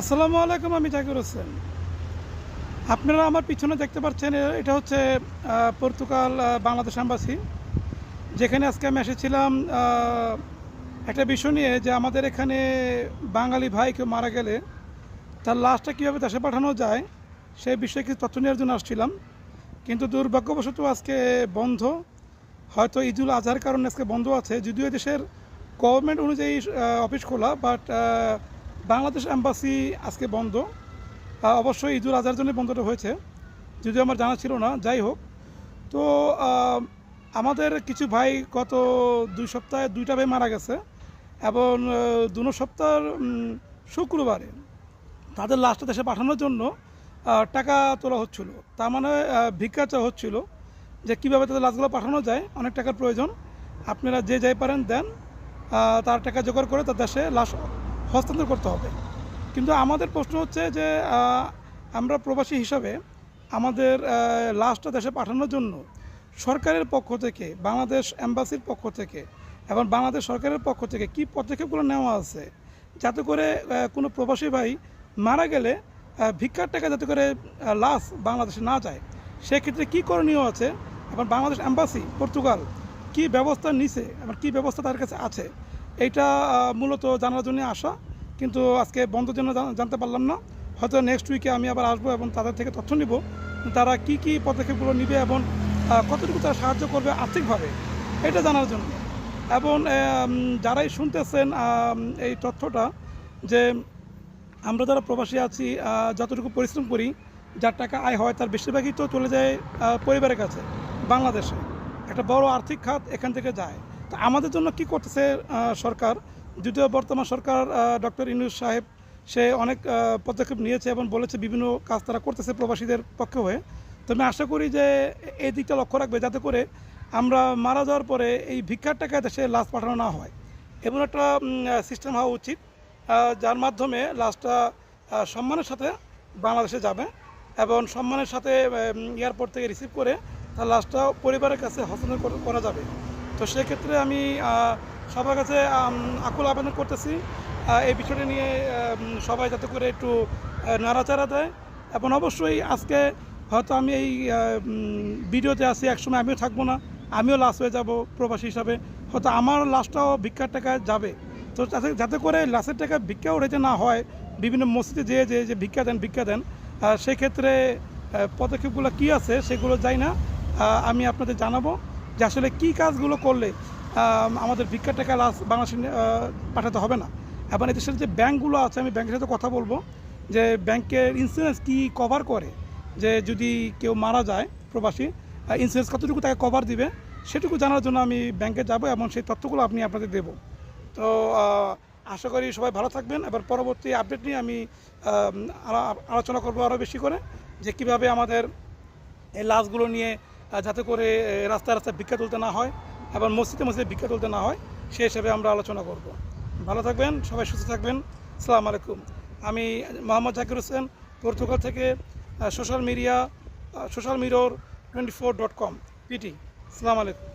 আসসালামু আলাইকুম, আমি জাকির হোসেন। আপনারা আমার পিছনে দেখতে পাচ্ছেন, এটা হচ্ছে পর্তুগাল বাংলাদেশ অ্যাম্বাসি যেখানে আজকে আমি এসেছিলাম একটা বিষয় নিয়ে যে আমাদের এখানে বাঙালি ভাই কেউ মারা গেলে তার লাশটা কীভাবে দেশে পাঠানো যায় সেই বিষয়ে কিছু তথ্য নেওয়ার জন্য আসছিলাম। কিন্তু দুর্ভাগ্যবশত আজকে বন্ধ। হয়তো ঈদুল আজহার কারণে আজকে বন্ধ আছে। যদিও দেশের গভর্নমেন্ট অনুযায়ী অফিস খোলা বাট বাংলাদেশ অ্যাম্বাসি আজকে বন্ধ। অবশ্যই ঈদুল আজহার জন্য বন্ধটা হয়েছে। যদিও আমার জানা ছিল না যাই হোক। তো আমাদের কিছু ভাই গত দুই সপ্তাহে দুইটা ভাই মারা গেছে এবং আহ, দুনো সপ্তাহের শুক্রবারে তাদের লাশটা দেশে পাঠানোর জন্য টাকা তোলা হচ্ছিল। তার মানে ভিক্ষা চাওয়া হচ্ছিল যে কীভাবে তাদের লাশগুলো পাঠানো যায় অনেক টাকার প্রয়োজন। আপনারা যে যাই পারেন দেন তার টাকা জোগাড় করে তার দেশে লাশ হস্তান্তর করতে হবে। কিন্তু আমাদের প্রশ্ন হচ্ছে যে আমরা প্রবাসী হিসাবে আমাদের লাশটা দেশে পাঠানোর জন্য সরকারের পক্ষ থেকে, বাংলাদেশ অ্যাম্বাসির পক্ষ থেকে এবং বাংলাদেশ সরকারের পক্ষ থেকে কী পদক্ষেপগুলো নেওয়া আছে যাতে করে কোনো প্রবাসী ভাই মারা গেলে ভিক্ষার টাকা যাতে করে লাশ বাংলাদেশে না যায়? সেক্ষেত্রে কী করণীয় আছে? এবং বাংলাদেশ অ্যাম্বাসি পর্তুগাল কি ব্যবস্থা নিছে এবং কী ব্যবস্থা তার কাছে আছে? এইটা মূলত জানার জন্য আসা। কিন্তু আজকে বন্ধের জন্য জানতে পারলাম না। হয়তো নেক্সট উইকে আমি আবার আসব এবং তাদের থেকে তথ্য নিব। তারা কি কি পদক্ষেপগুলো নিবে এবং কতটুকু তারা সাহায্য করবে আর্থিকভাবে, এটা জানার জন্য। এবং যারাই শুনতেছেন এই তথ্যটা যে আমরা যারা প্রবাসী আছি যতটুকু পরিশ্রম করি, যার টাকা আয় হয় তার বেশিরভাগই তো চলে যায় পরিবারের কাছে, বাংলাদেশে। একটা বড় আর্থিক খাত এখান থেকে যায়। তো আমাদের জন্য কি করতেছে সরকার? যদিও বর্তমান সরকার ডক্টর ইনুস সাহেব, সে অনেক পদক্ষেপ নিয়েছে এবং বলেছে বিভিন্ন কাজ তারা করতেছে প্রবাসীদের পক্ষে হয়ে। তো আমি আশা করি যে এই দিকটা লক্ষ্য রাখবে যাতে করে আমরা মারা যাওয়ার পরে এই ভিক্ষার টাকায় দেশে লাশ পাঠানো না হয়। এমন একটা সিস্টেম হওয়া উচিত যার মাধ্যমে লাশটা সম্মানের সাথে বাংলাদেশে যাবে এবং সম্মানের সাথে এয়ারপোর্ট থেকে রিসিভ করে তার লাশটা পরিবারের কাছে হস্তান্তর করা- করা যাবে। তো সেক্ষেত্রে আমি সবার কাছে আকুল আবেদন করতেছি এই বিষয়টা নিয়ে সবাই যাতে করে একটু নাড়াচাড়া দেয় এবং অবশ্যই আজকে হয়তো আমি এই ভিডিওতে আছি, একসময় আমিও থাকব না, আমিও লাশ হয়ে যাব প্রবাসী হিসাবে, হয়তো আমার লাশটাও ভিক্ষার টাকায় যাবে। তো যাতে করে লাশের টাকা ভিক্ষা উঠেতে না হয়, বিভিন্ন মসজিদে যেয়ে যে যে ভিক্ষা দেন ভিক্ষা দেন সেক্ষেত্রে পদক্ষেপগুলো কী আছে সেগুলো যাই না আমি আপনাদের জানাব। যে আসলে কী কাজগুলো করলে আমাদের ভিক্ষার টাকা লাশ বাংলাদেশে পাঠাতে হবে না। এবং এদেশের যে ব্যাঙ্কগুলো আছে, আমি ব্যাংকের সাথে কথা বলব, যে ব্যাংকের ইন্স্যুরেন্স কী কভার করে? যে যদি কেউ মারা যায় প্রবাসী ইন্স্যুরেন্স কতটুকু তাকে কভার দিবে? সেটুকু জানার জন্য আমি ব্যাংকে যাব এবং সেই তথ্যগুলো আপনি আপনাদের দেবো। তো আশা করি সবাই ভালো থাকবেন। এবার পরবর্তী আপডেট নিয়ে আমি আলোচনা করব আরও বেশি করে, যে কীভাবে আমাদের এই লাশগুলো নিয়ে যাতে করে রাস্তায় রাস্তায় ভিক্ষা তুলতে না হয় এবং মসজিদে মসজিদে ভিক্ষা তুলতে না হয় সেই হিসেবে আমরা আলোচনা করব। ভালো থাকবেন, সবাই সুস্থ থাকবেন। সালাম আলাইকুম। আমি মোহাম্মদ জাকির হোসেন, পর্তুগাল থেকে social media social mirror twenty four dot com PT সালাম আলাইকুম।